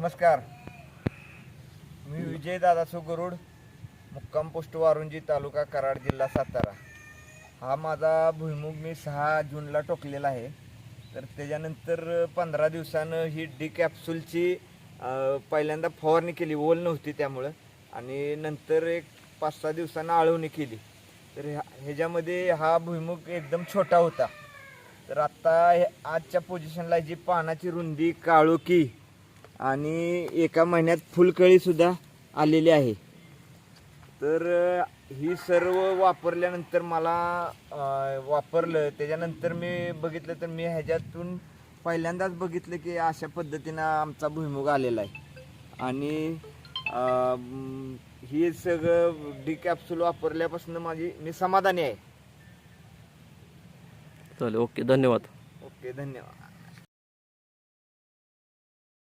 नमस्कार. मी विजय सुगरुड गरुड मुक्काम पोस्ट वारुंजी तालुका कराड जिल्हा सातारा. हा माझा भुईमुग मी सहा जूनला टोकलेला आहे. तर त्याच्यानंतर पंधरा दिवसानं ही डी कॅप्सूलची पहिल्यांदा फवारणी केली. ओल नव्हती त्यामुळं. आणि नंतर एक पाच सहा दिवसानं आळवणी केली. तर ह्या ह्याच्यामध्ये हा भुईमुग एकदम छोटा होता. तर आत्ता हे- आजच्या पोझिशनला जी पानाची रुंदी काळोखी आणि एका महिन्यात फुलकळी सुद्धा आलेली आहे. तर ही सर्व वापरल्यानंतर मला वापरलं. त्याच्यानंतर मी बघितलं तर मी ह्याच्यातून पहिल्यांदाच बघितलं की अशा पद्धतीनं आमचा भुईमुग आलेला आहे. आणि ही सगळं डी कॅप्सूल वापरल्यापासून माझी मी समाधानी आहे. चालेल ओके. धन्यवाद. ओके धन्यवाद.